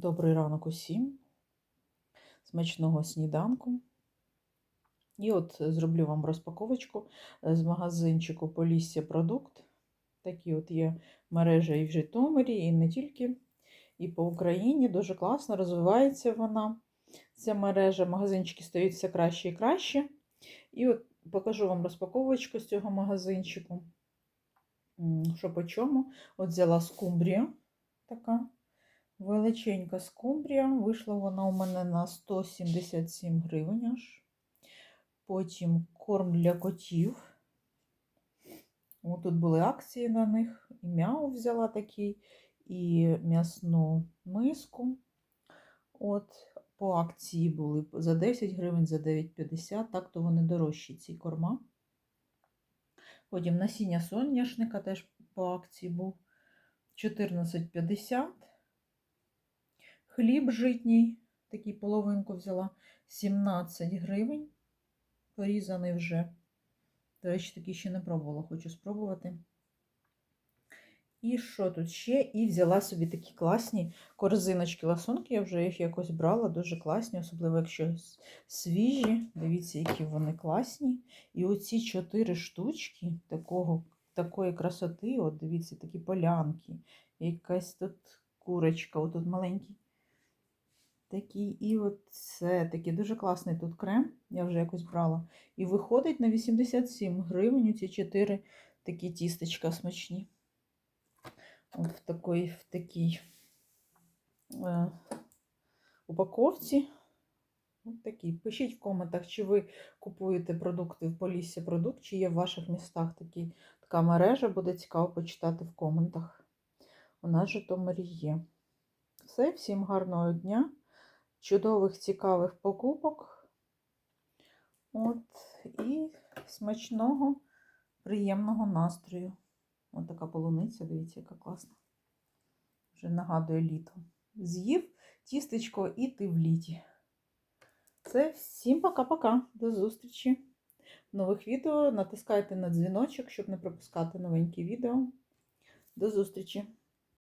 Добрий ранок усім, смачного сніданку. І от зроблю вам розпаковочку е, з магазинчику Полісся Продукт. Такі от є мережа і в Житомирі, і не тільки, і по Україні. Дуже класно розвивається вона. Ця мережа, магазинчики стають все краще і краще. І от покажу вам розпаковочку з цього магазинчику. Що по чому? От взяла скумбрію така. Величенька скумбрія. Вийшла вона у мене на 177 гривень аж. Потім корм для котів. От тут були акції на них. І мяу взяла такий, і м'ясну миску. От, по акції були за 10 гривень, за 9,50. Так то вони дорожчі, ці корма. Потім насіння соняшника теж по акції був 14,50. Хліб житній, такий половинку взяла 17 гривень. Порізаний вже. До речі, такий ще не пробувала, хочу спробувати. І що тут ще? І взяла собі такі класні корзиночки ласунки. Я вже їх якось брала, дуже класні, особливо якщо свіжі. Дивіться, які вони класні. І оці чотири штучки такого, такої красоти, от дивіться, такі полянки. Якась тут курочка, отут маленький. Такий, і от це такий дуже класний тут крем. Я вже якось брала. І виходить на 87 гривень ці 4 такі тістечка смачні. От в такій, в такій е, упаковці. От такі. Пишіть в коментах, чи ви купуєте продукти в Полісся продукт, чи є в ваших містах такі, така мережа. Буде цікаво почитати в коментах. У нас Житомирі є. Все, всім гарного дня, чудових, цікавих покупок. От, і смачного, приємного настрою. Ось така полуниця, дивіться, яка класна. Вже нагадує літо. З'їв тістечко і ти в літі. Це всім пока-пока. До зустрічі нових відео. Натискайте на дзвіночок, щоб не пропускати новенькі відео. До зустрічі!